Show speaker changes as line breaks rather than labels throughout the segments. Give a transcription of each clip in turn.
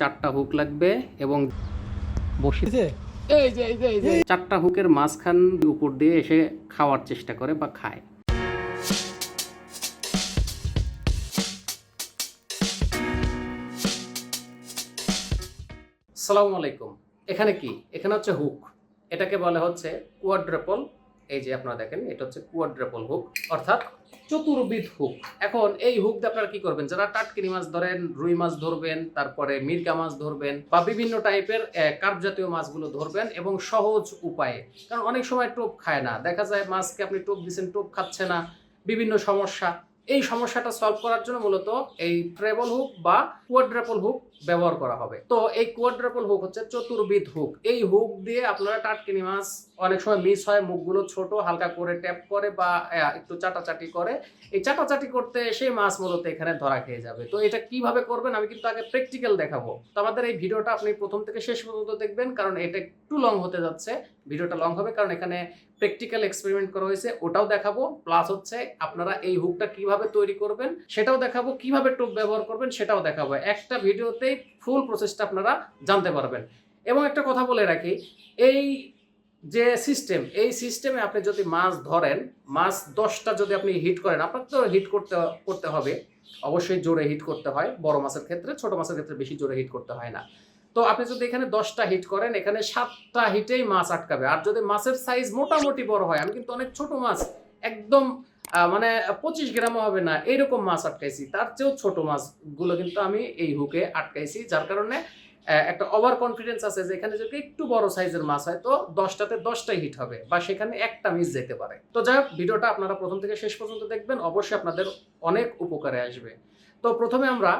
চারটা হুক লাগবে এবং বসে
বুঝছে
এই যে এই যে এই যে। চারটা হুকের মাঝখান উপর দিয়ে এসে খাওয়ার চেষ্টা করে বা খায়। সালামু আলাইকুম। এখানে কি? এখানে হচ্ছে হুক। এটাকে বলে হচ্ছে কোয়াড্রেপল এই যে আপনারা দেখেন এটা হচ্ছে কোয়াড্রেপল হুক। অর্থাৎ চতুর্বিধ হুক। এখন এই হুক দিয়ে আপনারা কি করবেন? যারা টাটকিনি মাছ ধরেন, রুই মাছ ধরবেন, তারপরে মির্কা মাছ ধরবেন বা বিভিন্ন টাইপের কার্প জাতীয় মাছগুলো ধরবেন এবং সহজ উপায়ে। কারণ অনেক সময় টোপ খায় না। দেখা যায় মাছকে আপনি টোপ দিচ্ছেন টোপ খাচ্ছে না, বিভিন্ন সমস্যা। এই সমস্যাটা সলভ করার জন্য মূলত এই ট্রেবল হুক বা কোয়াড্রাপল হুক ব্যবহার করা হবে। তো এই কোয়াড্রাপল হুক হচ্ছে চতুর্বিধ হুক এই হুক দিয়ে আপনারা টাটকিনি মাছ অনেক সময় মিস হয়, মুখগুলো ছোট, হালকা করে ট্যাপ করে বা একটু চাটাচাটি করে। এই চাটাচাটি করতে এসে মাছ মূলত এখানে ধরা খেয়ে যাবে। তো এটা কীভাবে করবেন আমি কিন্তু আগে প্র্যাকটিক্যাল দেখাবো। তো আমাদের এই ভিডিওটা আপনি প্রথম থেকে শেষ পর্যন্ত দেখবেন, কারণ এটা একটু লং হতে যাচ্ছে। ভিডিওটা লং হবে কারণ এখানে প্র্যাকটিক্যাল এক্সপেরিমেন্ট করা হয়েছে, ওটাও দেখাবো। প্লাস হচ্ছে আপনারা এই হুকটা কীভাবে তৈরি করবেন, সেটাও দেখাবো। কীভাবে টোপ ব্যবহার করবেন, সেটাও দেখাবো। একটা ভিডিওতেই ফুল প্রসেসটা আপনারা জানতে পারবেন। এবং একটা কথা বলে রাখি, এই যে সিস্টেম এই সিস্টেমে আপনি যদি মাছ ধরেন, মাছ দশটা যদি আপনি হিট করেন, আপনার তো হিট করতে করতে হবে। অবশ্যই জোরে হিট করতে হয়, বড় মাছের ক্ষেত্রে, ছোট মাছের ক্ষেত্রে বেশি জোরে হিট করতে হয় না। তো আপনি যদি এখানে দশটা হিট করেন, এখানে সাতটা হিটেই মাছ আটকাবে। আর যদি মাছের সাইজ মোটামুটি বড় হয়, আমি কিন্তু অনেক ছোট মাছ, একদম মানে পঁচিশ গ্রামও হবে না, এইরকম মাছ আটকাইছি। তার চেয়েও ছোট মাছগুলো কিন্তু আমি এই হুকে আটকাইছি, যার কারণে একটা ওভার কনফিডেন্স আছে যে এখানে যদি একটু বড় সাইজের মাছ হয়, তো দশটাতে দশটাই হিট হবে বা সেখানে একটা মিস যেতে পারে। তো যাই হোক, ভিডিওটা আপনারা প্রথম থেকে শেষ পর্যন্ত দেখবেন, অবশ্যই আপনাদের অনেক উপকারে আসবে। তো প্রথমে আমরা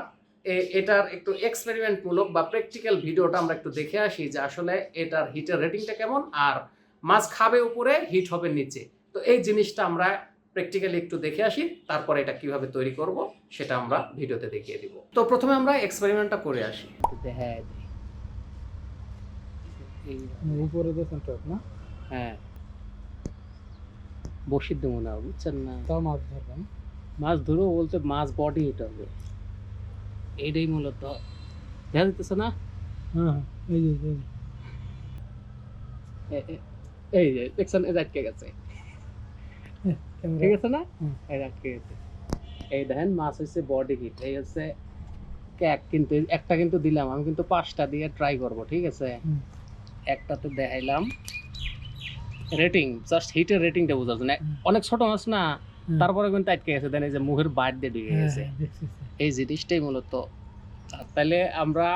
এটার একটু এক্সপেরিমেন্টমূলক বা প্র্যাকটিক্যাল ভিডিওটা আমরা একটু দেখে আসি যে আসলে এটার হিটের রেটিংটা কেমন, আর মাছ খাবে উপরে হিট হবে নিচে। তো এই জিনিসটা আমরা প্র্যাকটিক্যালি একটু দেখে আসি তারপরে এটা কীভাবে তৈরি করব সেটা আমরা ভিডিওতে দেখিয়ে দিব। তো প্রথমে আমরা এক্সপেরিমেন্টটা করে আসি। হ্যাঁ
উপরে দেখেন টপ না?
হ্যাঁ। বসিয়ে দেবো না বুঝছেন না?
তাও মাছ ধরবেন।
মাছ ধরবো বলতে মাছ বডি হিট হবে। এইটাই মূলত। দেখা যেতেছে না?
হ্যাঁ এই যে এই যে।
এ- এ- আটকে গেছে। ঠিক আছে না। এই দেখেন মাছ হচ্ছে বডি হিট এই হচ্ছে ক্যাক কিন্তু একটা কিন্তু দিলাম আমি কিন্তু পাঁচটা দিয়ে ট্রাই করব ঠিক আছে? একটাতে দেখাইলাম। রেটিং জাস্ট হিটের রেটিংটা অনেক ছোট মাছ না তারপরে কিন্তু আটকে গেছে দেন এই যে মুখের বাইর দিয়ে ঢুকে
হ্যাঁ,
গেছে।
হ্যাঁ,
এই জিনিসটাই মূলত। তাহলে আমরা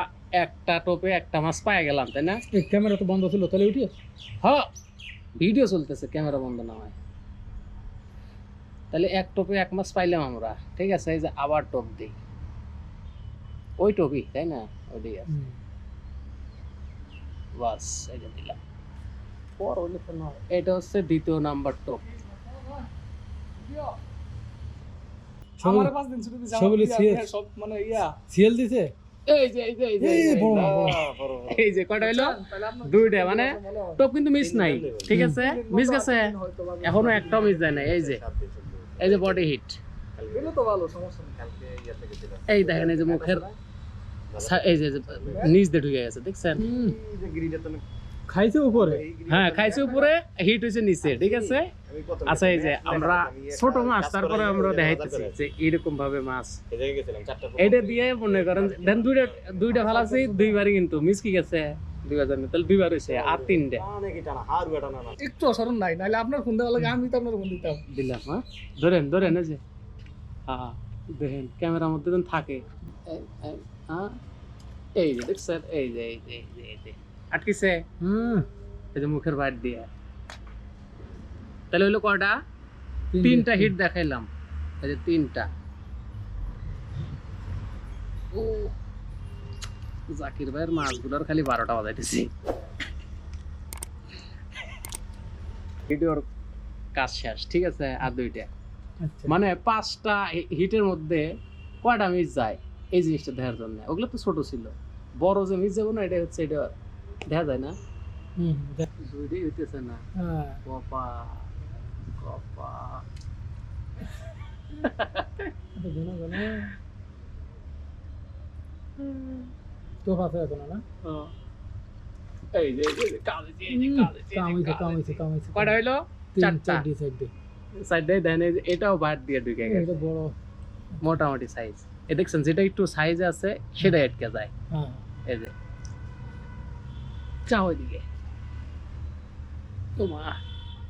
একটা টোপে একটা মাছ পাই গেলাম তাই না?
ক্যামেরা তো বন্ধ ছিল তাহলে উঠিয়ে
হ্যাঁ ভিডিও চলতেছে ক্যামেরা বন্ধ না হয়। তাহলে এক টোপে এক মাস পাইলাম আমরা ঠিক আছে? এই যে আবার টোপ দিই। ওই টোপই তাই না? ওইটাই আছে বাস এই যে দিলাম। এটা হচ্ছে দ্বিতীয় নাম্বার টোপ।
সব মানে ইয়া।
সিএল দিছে?
এই যে এই যে এই যে যে, হইল? দুইটা মানে
মনে
টোপ কিন্তু মিস নাই ঠিক আছে? মিস গেছে? এখনও একটাও মিস যায় না এই যে। এই যে বডি হিট
ভালো
এই দেখেন এই যে মুখের এই যে নিচ দিয়ে ঢুকে গেছে দেখছেন?
খাইছে উপরে?
হ্যাঁ খাইছে উপরে হিট হয়েছে নিচে ঠিক আছে? আচ্ছা এই যে আমরা ছোট মাছ তারপরে আমরা দেখাইতেছি যে এরকম ভাবে মাছ। এটা দিয়ে মনে করেন দেন দুইটা দুইটা ফালাছি দুইবারই কিন্তু মিস কি গেছে। দুইবার জানি তাহলে দুইবার হয়েছে আর তিনটে।
একটু অসাধারণ নাই নাহলে আপনার ফোন দেওয়া লাগে আমি তো আপনার ফোন দিতাম।
দিলাম হ্যাঁ? ধরেন ধরেন এই যে হ্যাঁ দেখেন ক্যামেরার মধ্যে যখন থাকে। এই- এই, হ্যাঁ? এই যে দেখছেন? এই যে এই যে এই যে এই যে আটকিছে?
হুম।
এই যে মুখের বাইর দিয়ে। তাহলে হইল কয়টা? তিনটা হিট দেখাইলাম। এই যে তিনটা। ও জাকির ভাইয়ের মাছগুলোর খালি বারোটা বাজাইতেছি। ভিডিওর কাজ শেষ ঠিক আছে? আর দুইটা।
আচ্ছা।
মানে পাঁচটা হিটের মধ্যে কয়টা মিস যায় এই জিনিসটা দেখার জন্য? ওগুলো তো ছোট ছিল। বড় যে মিস যাব না এটা হচ্ছে এটা দেখা যায় না? দুইটাই হইতেছে না?
হ্যাঁ।
কপা কপা
গুনা তো পাশে এখন না
এই যে এই যে কাজ হয়েছে, এই যে কাজ হয়েছে, এই যে
কাম হইছে
কাজ
কাম
হয়েছে।
হইছে কাম হইছে
কয়টা হইল চারটা।
চার ডি সাইড দে
সাইডে দেন এটাও বাদ দিয়ে ঢুকে গেছে
এটা বড়
মোটামুটি সাইজ এ দেখছেন যেটা একটু সাইজ আছে সেটা আটকে যায়
হ্যাঁ
এই যে চা ওইদিকে তোমা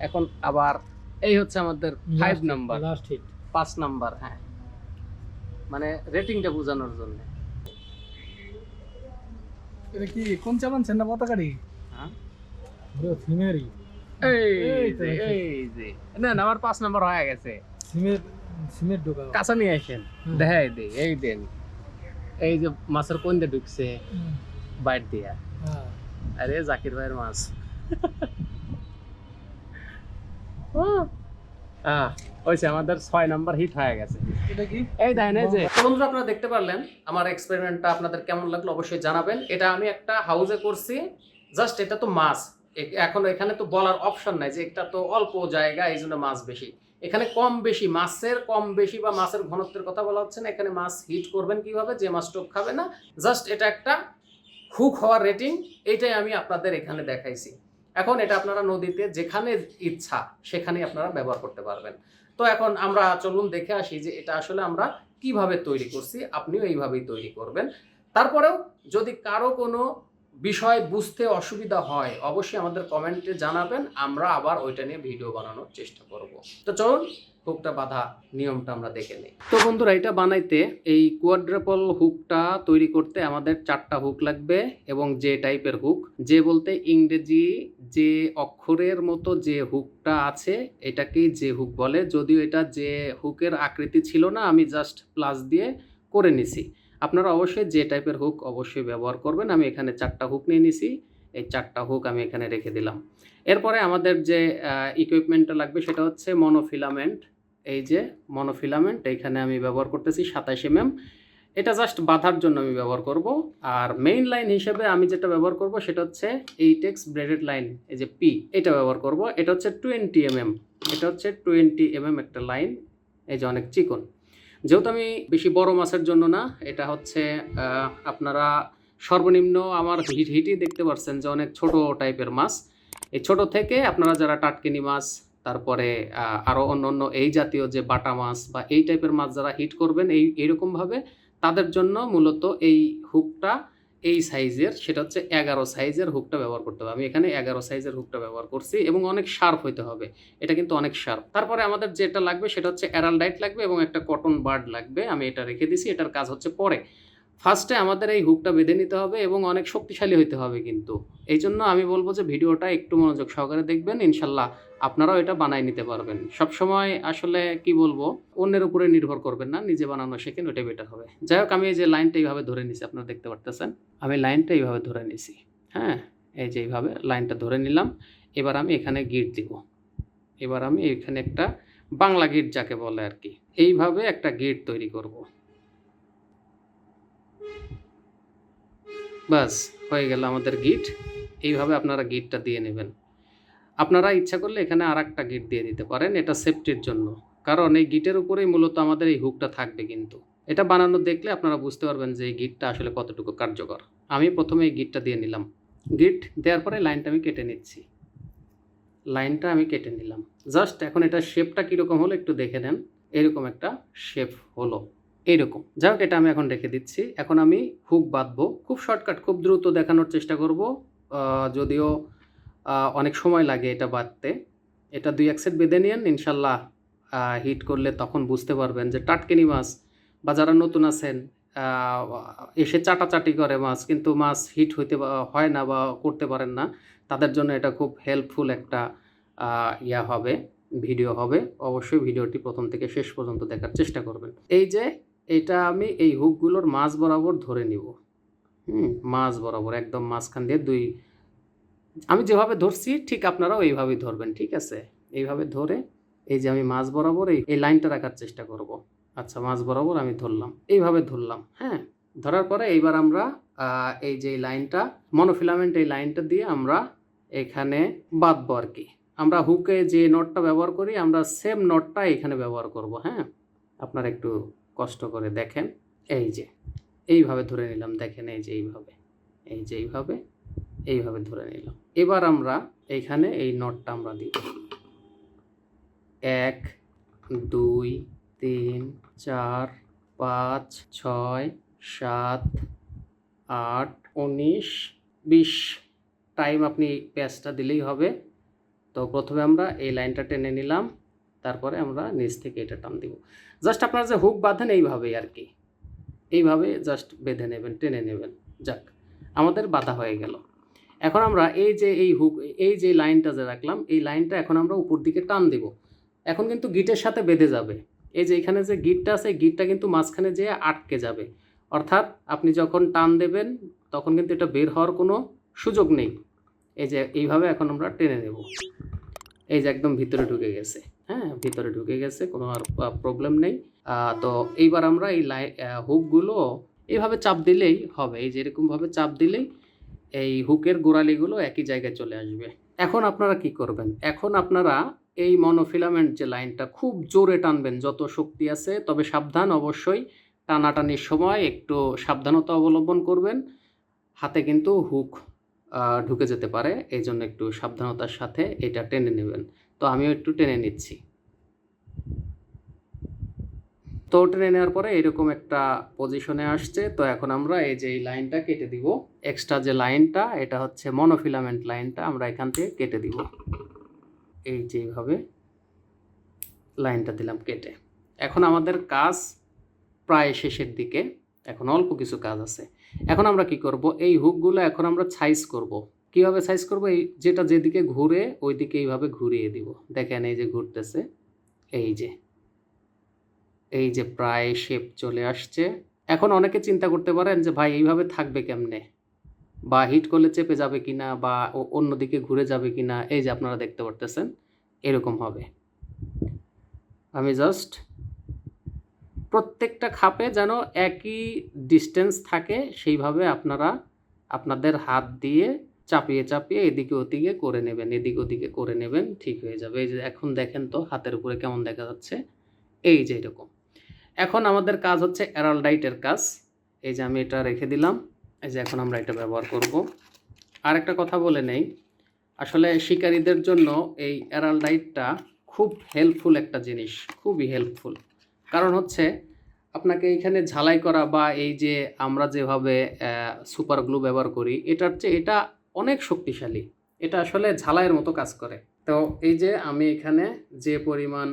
এখন আবার এই হচ্ছে আমাদের ফাইভ নাম্বার
লাস্ট হিট
পাঁচ নাম্বার হ্যাঁ মানে রেটিংটা বোঝানোর জন্য
এটা কি কোন চালান না পতাকারি
হ্যাঁ?
সিমেরি
এই
এই
যে এই যে। না আমার পাঁচ নাম্বার হয়ে গেছে।
সিমের সিমের ঢোকা।
কাঁচা নিয়ে আসেন। দেখাই দে এই দেন। এই যে মাছের কোন দিয়ে ঢুকছে বাইট দিয়া।
হ্যাঁ।
আরে জাকির ভাইয়ের মাছ। আহ হয়েছে আমাদের ছয় নাম্বার হিট হয়ে গেছে। এই দেখেন যে। বন্ধুরা আপনারা দেখতে পারলেন আমার এক্সপেরিমেন্টটা আপনাদের কেমন লাগল অবশ্যই জানাবেন। এটা আমি একটা হাউজে করছি জাস্ট এটা তো মাছ। এখন এখানে তো বলার অপশন নাই যে এটা তো অল্প জায়গা এই জন্য মাছ বেশি। এখানে কম বেশি মাছের কম বেশি বা মাছের ঘনত্বের কথা বলা হচ্ছে না। এখানে মাছ হিট করবেন কীভাবে যে মাছ টোপ খাবে না। জাস্ট এটা একটা হুক হওয়ার রেটিং এটাই আমি আপনাদের এখানে দেখাইছি। এখন এটা আপনারা নদীতে যেখানে ইচ্ছা সেখানে আপনারা ব্যবহার করতে পারবেন। তো এখন আমরা চলুন দেখে আসি যে এটা আসলে আমরা কীভাবে তৈরি করছি, আপনিও এইভাবেই তৈরি করবেন। তারপরেও যদি কারও কোনো বিষয় বুঝতে অসুবিধা হয়, অবশ্যই আমাদের কমেন্টে জানাবেন, আমরা আবার ওইটা নিয়ে ভিডিও বানানোর চেষ্টা করব। তো চলুন হুকটা বাঁধা নিয়মটা আমরা দেখে নিই। তো বন্ধুরা, এটা বানাইতে এই কোয়াড্রাপল হুকটা তৈরি করতে আমাদের চারটা হুক লাগবে এবং যে টাইপের হুক, যে বলতে ইংরেজি যে অক্ষরের মতো যে হুকটা আছে, এটাকেই যে হুক বলে। যদিও এটা যে হুকের আকৃতি ছিল না, আমি জাস্ট প্লাস দিয়ে করে নিছি। আপনারা অবশ্যই যে টাইপের হুক অবশ্যই ব্যবহার করবেন। আমি এখানে চারটা হুক নিয়ে নিছি, এই চারটা হুক আমি এখানে রেখে দিলাম। এরপরে আমাদের যে ইকুইপমেন্টটা লাগবে সেটা হচ্ছে মনোফিলামেন্ট এই যে মনোফিলামেন্ট এইখানে আমি ব্যবহার করতেছি সাতাশ এমএম এটা জাস্ট বাঁধার জন্য আমি ব্যবহার করব। আর মেইন লাইন হিসেবে আমি যেটা ব্যবহার করব সেটা হচ্ছে এইটেক্স ব্রেডেড লাইন এই যে পি এটা ব্যবহার করব। এটা হচ্ছে টোয়েন্টি এমএম এটা হচ্ছে টোয়েন্টি এমএম একটা লাইন এই যে অনেক চিকন। যেহেতু আমি বেশি বড় মাছের জন্য না, এটা হচ্ছে আপনারা সর্বনিম্ন আমার হিট হিটই দেখতে পাচ্ছেন যে অনেক ছোট টাইপের মাছ। এই ছোট থেকে আপনারা যারা টাটকিনি মাছ তারপরে আরও অন্য অন্য এই জাতীয় যে বাটা মাছ বা এই টাইপের মাছ যারা হিট করবেন, এই এরকমভাবে তাদের জন্য মূলত এই হুকটা এই সাইজের সেটা হচ্ছে এগারো সাইজের হুকটা ব্যবহার করতে হবে। আমি এখানে এগারো সাইজের হুকটা ব্যবহার করছি এবং অনেক শার্প হইতে হবে। এটা কিন্তু অনেক শার্প তারপরে আমাদের যেটা লাগবে, সেটা হচ্ছে অ্যারালডাইট লাগবে এবং একটা কটন বার্ড লাগবে। আমি এটা রেখে দিছি, এটার কাজ হচ্ছে পরে। ফার্স্টে আমাদের এই হুকটা বেঁধে নিতে হবে এবং অনেক শক্তিশালী হইতে হবে কিন্তু। এই জন্য আমি বলব যে ভিডিওটা একটু মনোযোগ সহকারে দেখবেন, ইনশাল্লাহ আপনারাও এটা বানাই নিতে পারবেন। সবসময় আসলে কি বলব, অন্যের উপরে নির্ভর করবেন না, নিজে বানানো শেখেন ওইটা বেটার হবে। যাই হোক, আমি এই যে লাইনটা এইভাবে ধরে নিছি, আপনারা দেখতে পারতেছেন। আমি লাইনটা এইভাবে ধরে নিছি হ্যাঁ? এই যে এইভাবে লাইনটা ধরে নিলাম, এবার আমি এখানে গিট দিব। এবার আমি এখানে একটা বাংলা গিট যাকে বলে আর কি, এইভাবে একটা গিট তৈরি করব। বাস হয়ে গেল আমাদের গিট এইভাবে আপনারা গিটটা দিয়ে নেবেন। আপনারা ইচ্ছা করলে এখানে আর একটা গিট দিয়ে দিতে পারেন, এটা সেফটির জন্য। কারণ এই গিটের উপরেই মূলত আমাদের এই হুকটা থাকবে কিন্তু। এটা বানানো দেখলে আপনারা বুঝতে পারবেন যে এই গিটটা আসলে কতটুকু কার্যকর। আমি প্রথমে এই গিটটা দিয়ে নিলাম। গিট দেওয়ার পরে লাইনটা আমি কেটে নিচ্ছি। লাইনটা আমি কেটে নিলাম। জাস্ট এখন এটা শেপটা কীরকম হলো একটু দেখে নেন। এরকম একটা শেপ হলো। এইরকম। যাই হোক এটা আমি এখন রেখে দিচ্ছি। এখন আমি হুক বাঁধবো। খুব শর্টকাট খুব দ্রুত দেখানোর চেষ্টা করব। যদিও অনেক সময় লাগে এটা বাঁধতে। এটা দুই এক সেট বেঁধে নিন ইনশাল্লাহ হিট করলে তখন বুঝতে পারবেন যে টাটকিনি মাছ বা যারা নতুন আছেন এসে চাটাচাটি করে মাছ, কিন্তু মাছ হিট হইতে হয় না বা করতে পারেন না, তাদের জন্য এটা খুব হেল্পফুল একটা ইয়া হবে ভিডিও হবে। অবশ্যই ভিডিওটি প্রথম থেকে শেষ পর্যন্ত দেখার চেষ্টা করবেন। এই যে এটা আমি এই হুকগুলোর মাছ বরাবর ধরে নিব। হুম মাছ বরাবর, একদম মাঝখান দিয়ে দুই, আমি যেভাবে ধরছি ঠিক আপনারাও এইভাবেই ধরবেন, ঠিক আছে? এইভাবে ধরে এই যে আমি মাছ বরাবর এই এই লাইনটা রাখার চেষ্টা করব। আচ্ছা মাছ বরাবর আমি ধরলাম, এইভাবে ধরলাম হ্যাঁ? ধরার পরে এইবার আমরা এই যে লাইনটা, মনোফিলামেন্ট এই লাইনটা দিয়ে আমরা এখানে বাঁধবো আর কি। আমরা হুকে যে নটটা ব্যবহার করি, আমরা সেম নটটা এখানে ব্যবহার করব হ্যাঁ? আপনারা একটু কষ্ট করে দেখেন, এই যে, এইভাবে ধরে নিলাম, দেখেন এই যে এইভাবে, এই যে এইভাবে এইভাবে ধরে নিলাম। এবার আমরা এইখানে এই নটটা আমরা দিব এক, দুই, তিন, চার, পাঁচ, ছয়, সাত, আট, উনিশ, বিশ। টাইম আপনি প্যাচটা দিলেই হবে। তো প্রথমে আমরা এই লাইনটা টেনে নিলাম। তারপরে আমরা নিচ থেকে এটা টান দিব। জাস্ট আপনারা যে হুক বাঁধেন এইভাবেই আর কি। এইভাবে জাস্ট বেঁধে নেবেন, টেনে নেবেন, যাক, আমাদের বাধা হয়ে গেল। এখন আমরা এই যে এই হুক, এই যে লাইনটা যে রাখলাম, এই লাইনটা এখন আমরা উপর দিকে টান দিব। এখন কিন্তু গিটের সাথে বেঁধে যাবে। এই যে এখানে যে গিটটা আছে গিটটা কিন্তু মাঝখানে যেয়ে আটকে যাবে। অর্থাৎ আপনি যখন টান দেবেন, তখন কিন্তু এটা বের হওয়ার কোনো সুযোগ নেই। এই যে এইভাবে এখন আমরা টেনে নেব। এই যে একদম ভিতরে ঢুকে গেছে। হ্যাঁ ভিতরে ঢুকে গেছে, কোনো আর প্রবলেম নেই। তো এইবার আমরা এই লাই হুকগুলো এইভাবে চাপ দিলেই হবে। এই যেরকমভাবে চাপ দিলেই এই হুকের গোড়ালিগুলো একই জায়গায় চলে আসবে। এখন আপনারা কি করবেন? এখন আপনারা এই মনোফিলামেন্ট যে লাইনটা খুব জোরে টানবেন, যত শক্তি আছে, তবে সাবধান অবশ্যই টানাটানির সময় একটু সাবধানতা অবলম্বন করবেন। হাতে কিন্তু হুক ঢুকে যেতে পারে এই জন্য একটু সাবধানতার সাথে এটা টেনে নেবেন। তো আমিও একটু টেনে নিচ্ছি। তো টেনে নেওয়ার পরে এরকম একটা পজিশনে আসছে। তো এখন আমরা এই যে এই লাইনটা কেটে দিব। এক্সট্রা যে লাইনটা, এটা হচ্ছে মনোফিলামেন্ট লাইনটা, আমরা এখান থেকে কেটে দিব। এই যেভাবে লাইনটা দিলাম কেটে। এখন আমাদের কাজ প্রায় শেষের দিকে। এখন অল্প কিছু কাজ আছে। এখন আমরা কি করব? এই হুকগুলো এখন আমরা সাইজ করব। কীভাবে সাইজ করব? এই যেটা যেদিকে ঘুরে ওই দিকে এইভাবে ঘুরিয়ে দিব। দেখেন এই যে ঘুরতেছে, এই যে এই যে প্রায় শেপ চলে আসছে। এখন অনেকে চিন্তা করতে পারেন যে, ভাই, এইভাবে থাকবে কেমনে? বা হিট করলে চেপে যাবে কি না বা অন্যদিকে ঘুরে যাবে কিনা? এই যে আপনারা দেখতে পারতেছেন, এরকম হবে। আমি জাস্ট প্রত্যেকটা খাপে যেন একই ডিস্টেন্স থাকে, সেইভাবে আপনারা আপনাদের হাত দিয়ে চাপিয়ে চাপিয়ে এদিকে ওদিকে করে নেবেন, এদিকে ওদিকে করে নেবেন, ঠিক হয়ে যাবে। এই যে এখন দেখেন তো হাতের উপরে কেমন দেখা যাচ্ছে? এই যে এরকম। এখন আমাদের কাজ হচ্ছে অ্যারালডাইটের কাজ। এই যে আমি এটা রেখে দিলাম। এই যে এখন আমরা এটা ব্যবহার করব। আর একটা কথা বলে নেই। আসলে শিকারীদের জন্য এই অ্যারালডাইটটা খুব হেল্পফুল একটা জিনিস, খুবই হেল্পফুল কারণ হচ্ছে আপনাকে এইখানে ঝালাই করা বা এই যে আমরা যেভাবে সুপার গ্লু ব্যবহার করি, এটার চেয়ে এটা অনেক শক্তিশালী। এটা আসলে ঝালাইয়ের মতো কাজ করে। তো এই যে আমি এখানে যে পরিমাণ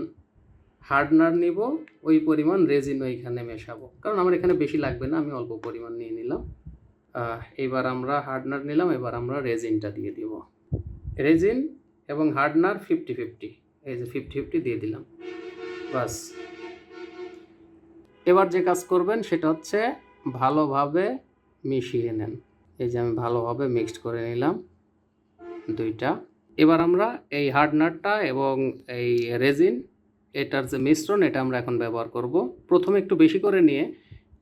হার্ডনার নিব, ওই পরিমাণ রেজিনও এখানে মেশাবো। কারণ আমার এখানে বেশি লাগবে না, আমি অল্প পরিমাণ নিয়ে নিলাম। এবার আমরা হার্ডনার নিলাম, এবার আমরা রেজিনটা দিয়ে দিব। রেজিন এবং হার্ডনার ফিফটি ফিফটি। এই যে ফিফটি ফিফটি দিয়ে দিলাম। বাস। এবার যে কাজ করবেন, সেটা হচ্ছে ভালোভাবে মিশিয়ে নেন। এই যে আমি ভালোভাবে মিক্সড করে নিলাম দুইটা। এবার আমরা এই হার্ডনারটা এবং এই রেজিন এটার যে মিশ্রণ, এটা আমরা এখন ব্যবহার করব। প্রথমে একটু বেশি করে নিয়ে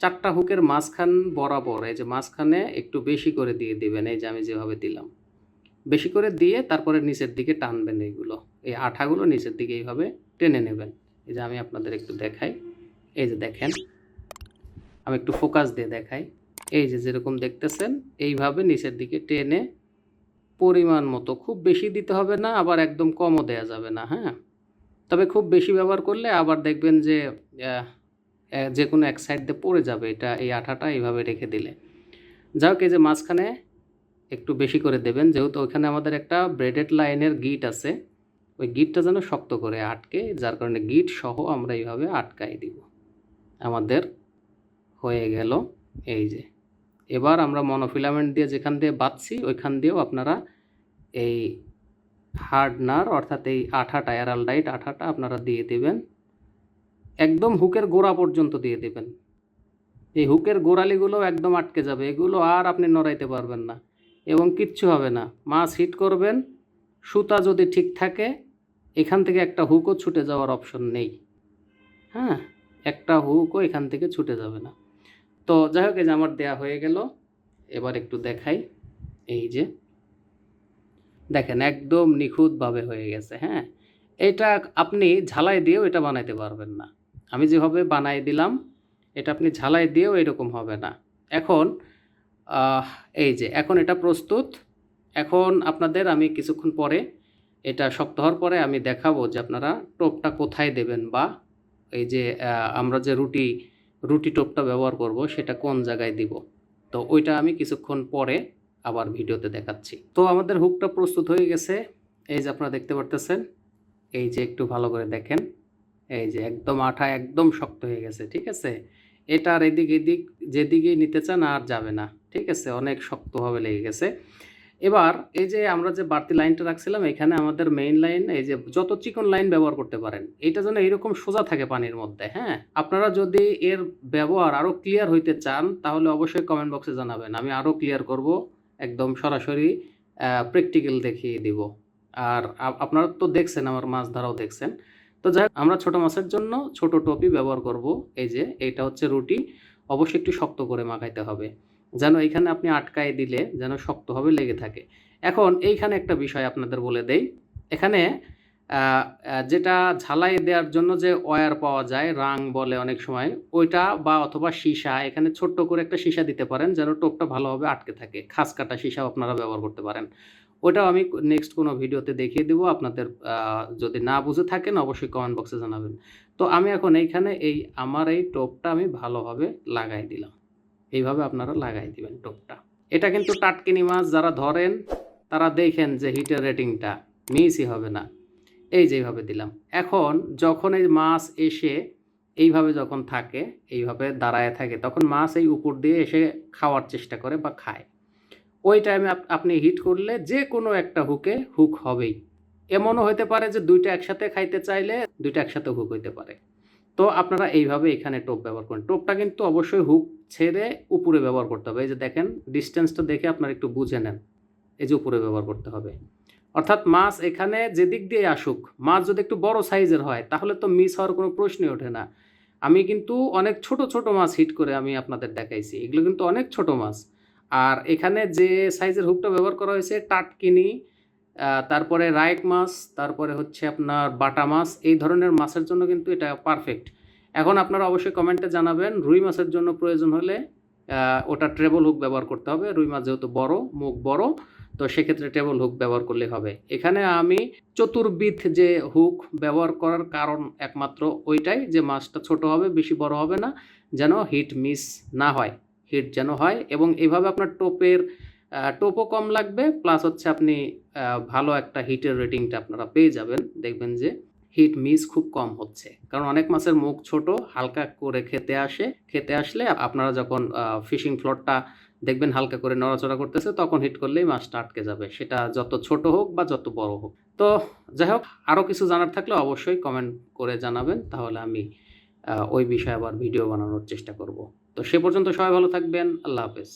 চারটা হুকের মাঝখান বরাবর, এই যে মাঝখানে একটু বেশি করে দিয়ে দিবেন, এই যে আমি যেভাবে দিলাম। বেশি করে দিয়ে তারপরে নিচের দিকে টানবেন এইগুলো। এই আঠাগুলো নিচের দিকে এইভাবে টেনে নেবেন। এই যে আমি আপনাদের একটু দেখাই। এই যে দেখেন, আমি একটু ফোকাস দিয়ে দেখাই। এই যে যেরকম দেখতেছেন, এইভাবে নিচের দিকে টেনে পরিমাণ মতো খুব বেশি দিতে হবে না, আবার একদম কমও দেয়া যাবে না হ্যাঁ? তবে খুব বেশি ব্যবহার করলে আবার দেখবেন যে যে কোনো এক সাইড পড়ে যাবে এটা, এই আঠাটা এইভাবে রেখে দিলে। যাই হোক, এই যে মাঝখানে একটু বেশি করে দেবেন, যেহেতু ওইখানে আমাদের একটা ব্রেডেড লাইনের গিট আছে, ওই গিটটা যেন শক্ত করে আটকে, যার কারণে গিট সহ আমরা এইভাবে আটকাই দিব। আমাদের হয়ে গেল, এই যে। এবার আমরা মনোফিলামেন্ট দিয়ে যেখান দিয়ে বাঁধছি ওইখান দিয়েও আপনারা এই হার্ডনার অর্থাৎ এই আঠাটা অ্যারালডাইট আঠাটা আপনারা দিয়ে দেবেন। একদম হুকের গোড়া পর্যন্ত দিয়ে দেবেন। এই হুকের গোড়ালিগুলো একদম আটকে যাবে, এগুলো আর আপনি নড়াইতে পারবেন না। এবং কিচ্ছু হবে না। মাছ হিট করবেন, সুতা যদি ঠিক থাকে, এখান থেকে একটা হুকও ছুটে যাওয়ার অপশন নেই। হ্যাঁ একটা হুকও এখান থেকে ছুটে যাবে না। তো যাই হোক, এই যে আমার দেয়া হয়ে গেল। এবার একটু দেখাই। এই যে দেখেন, একদম নিখুঁতভাবে হয়ে গেছে হ্যাঁ? এটা আপনি ঝালাই দিয়েও এটা বানাইতে পারবেন না। আমি যেভাবে বানাই দিলাম, এটা আপনি ঝালাই দিয়েও এরকম হবে না। এখন এই যে এখন এটা প্রস্তুত। এখন আপনাদের আমি কিছুক্ষণ পরে, এটা শক্ত হওয়ার পরে আমি দেখাবো যে আপনারা টোপটা কোথায় দেবেন বা এই যে আমরা যে রুটি রুটি টোপটা ব্যবহার করব, সেটা কোন জায়গায় দিব? তো ওইটা আমি কিছুক্ষণ পরে আবার ভিডিওতে দেখাচ্ছি। তো আমাদের হুকটা প্রস্তুত হয়ে গেছে। এই যে আপনারা দেখতে পারতেছেন, এই যে একটু ভালো করে দেখেন, এই যে একদম আঠা একদম শক্ত হয়ে গেছে, ঠিক আছে? এটা আর এদিক এদিক যেদিকেই নিতে চান আর যাবে না, ঠিক আছে? অনেক শক্তভাবে লেগে গেছে। এবার এই যে আমরা যে বাড়তি লাইনটা রাখছিলাম, এখানে আমাদের মেইন লাইন এই যে যত চিকন লাইন ব্যবহার করতে পারেন এটা যেন এরকম সোজা থাকে পানির মধ্যে হ্যাঁ? আপনারা যদি এর ব্যবহার আরও ক্লিয়ার হইতে চান, তাহলে অবশ্যই কমেন্ট বক্সে জানাবেন। আমি আরও ক্লিয়ার করব, একদম সরাসরি প্র্যাকটিক্যাল দেখিয়ে দিব। আর আপনারা তো দেখছেন, আমার মাছ ধরাও দেখছেন। তো যাই আমরা ছোট মাছের জন্য ছোট টপি ব্যবহার করব। এই যে, এইটা হচ্ছে রুটি। অবশ্যই একটু শক্ত করে মাখাইতে হবে। যেন এইখানে আপনি আটকায় দিলে যেন শক্তভাবে লেগে থাকে। এখন এইখানে একটা বিষয় আপনাদের বলে দেই। এখানে যেটা ঝালাই দেওয়ার জন্য যে ওয়ার পাওয়া যায়, রাং বলে অনেক সময়, ওইটা বা অথবা সীসা, এখানে ছোট্ট করে একটা সীসা দিতে পারেন যেন টোপটা ভালোভাবে আটকে থাকে। খাস কাটা সীসাও আপনারা ব্যবহার করতে পারেন। ওটাও আমি নেক্সট কোনো ভিডিওতে দেখিয়ে দেবো। আপনাদের যদি না বুঝে থাকেন অবশ্যই কমেন্ট বক্সে জানাবেন। তো আমি এখন এইখানে এই, আমার এই টোপটা আমি ভালোভাবে লাগাই দিলাম। এইভাবে আপনারা লাগাই দিবেন টোপটা। এটা কিন্তু টাটকিনি মাছ যারা ধরেন, তারা দেখেন যে হিটের রেটিংটা মিসই হবে না। এই যেভাবে দিলাম। এখন যখন এই মাছ এসে এইভাবে যখন থাকে, এইভাবে দাঁড়ায় থাকে, তখন মাছ এই উপর দিয়ে এসে খাওয়ার চেষ্টা করে বা খায়। ওই টাইমে আপনি হিট করলে যে কোনো একটা হুকে হুক হবেই। এমনও হতে পারে যে দুইটা একসাথে খাইতে চাইলে দুইটা একসাথে হুক হইতে পারে। তো আপনারা এইভাবে এখানে টোপ ব্যবহার করেন। টোপটা কিন্তু অবশ্যই হুক ছেড়ে উপরে ব্যবহার করতে হবে। এই যে দেখেন ডিস্টেন্সটা দেখে আপনারা একটু বুঝে নেন, এই যে উপরে ব্যবহার করতে হবে। অর্থাৎ মাছ এখানে যেদিক দিয়ে আসুক, মাছ যদি একটু বড় সাইজের হয়, তাহলে তো মিস হওয়ার কোনো প্রশ্নই ওঠে না। আমি কিন্তু অনেক ছোট ছোট মাছ হিট করে আমি আপনাদের দেখাইছি। এগুলো কিন্তু অনেক ছোট মাছ। আর এখানে যে সাইজের হুকটা ব্যবহার করা হয়েছে, টাটকিনি তারপরে রাইক মাছ, তারপরে হচ্ছে আপনার বাটা মাছ, এই ধরনের মাছের জন্য কিন্তু এটা পারফেক্ট এখন আপনারা অবশ্যই কমেন্টে জানাবেন, রুই মাছের জন্য প্রয়োজন হলে ওটা ট্রেবল হুক ব্যবহার করতে হবে। রুই মাছ যেহেতু বড়, মুখ বড়, তো সেক্ষেত্রে টেবল হুক ব্যবহার করলে হবে। এখানে আমি চতুর্বিধ যে হুক ব্যবহার করার কারণ একমাত্র ওইটাই, যে মাছটা ছোট হবে, বেশি বড় হবে না, যেন হিট মিস না হয়। হিট যেন হয় এবং এইভাবে আপনার টোপের টোপও কম লাগবে প্লাস হচ্ছে আপনি ভালো একটা হিটের রেটিংটা আপনারা পেয়ে যাবেন। দেখবেন যে হিট মিস খুব কম হচ্ছে। কারণ অনেক মাছের মুখ ছোট, হালকা করে খেতে আসে। খেতে আসলে আপনারা যখন ফিশিং ফ্লটটা দেখবেন হালকা করে নড়াচড়া করতেছে, তখন হিট করলেই মাছটা আটকে যাবে। সেটা যত ছোট হোক বা যত বড় হোক। তো যাই হোক আরও কিছু জানার থাকলে অবশ্যই কমেন্ট করে জানাবেন। তাহলে আমি ওই বিষয়ে আবার ভিডিও বানানোর চেষ্টা করব। তো সে পর্যন্ত সবাই ভালো থাকবেন। আল্লাহ হাফেজ।